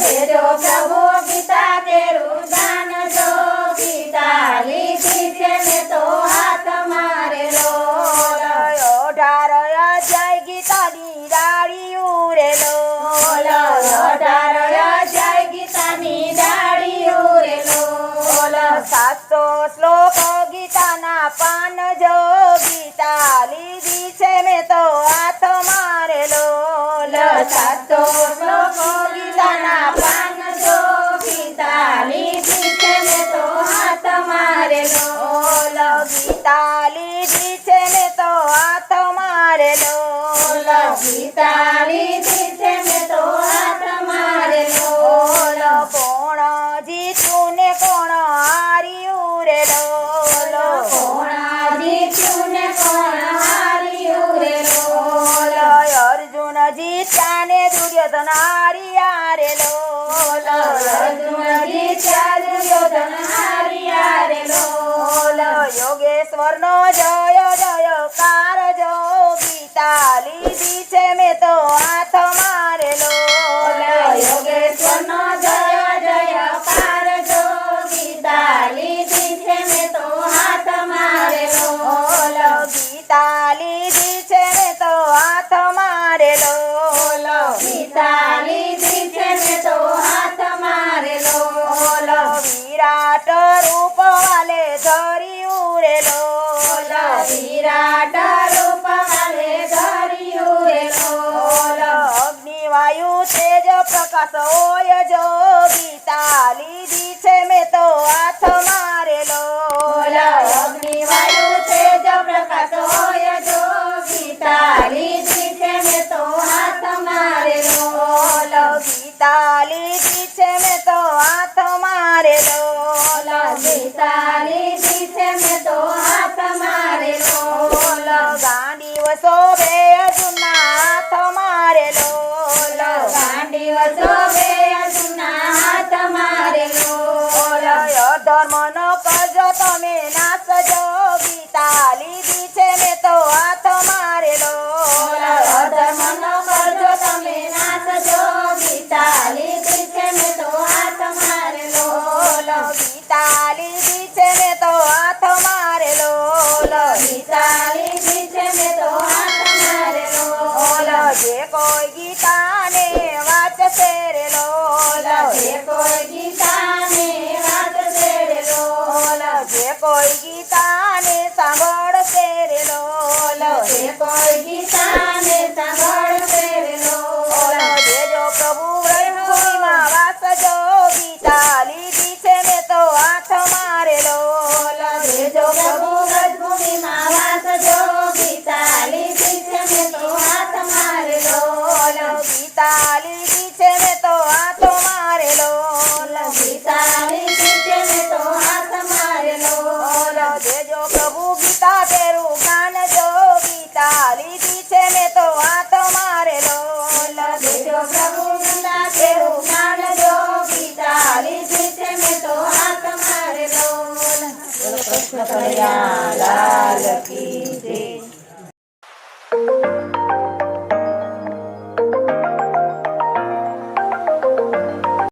દેજો પ્રભુ ગીતા તેરું દાન ગીતા છે મેં તો હાથ મારે લોલ અઢાર અધ્યાય ગીતાની ડાળીયું રે બોલ લોલ અઢાર ગીતાની ડાળીઓ રે લોલ સાતસો શ્લોક ગીતાના પાન જો ગીતા લીધી છે મેં તો સાતો શ્લોકો ગીતાના પાન જો ગીતા લીધી છે તો હાથ મારેલો ગીતા લીધી છે તો હાથ મારેલો લોલ દુર્યોધન હાર્યા રે લોલ અર્જુન જીત્યા દુર્યોધન હાર્યા લોલ યોગેશ્વર નો જય જય કાર જો ગીતા લીધી છે મેં તો હાથ લીધી છે મેં તો હાથ મારે લોલ વિરાટ રૂપ વાલે ધર્યું રે લોલ વિરાટ રૂપ વાલે ધર્યું રે અગ્નિ વાયુ તેજ પ્રકાશ હોય જો. તમે નાચજો ગીતા લીધી છે મેં તો હાથ મારેલો કરજો તમે નાશ જો ગીતા લીધી છે મેં તો હાથ મારેલો ગીતા લીધી છે મેં તો હાથ મારેલો ગીતા કોઈ ગીતાને સાંભળશે રે લોલ. જે કોઈ ગીતાને કૃષ્ણ કનૈયા લાલ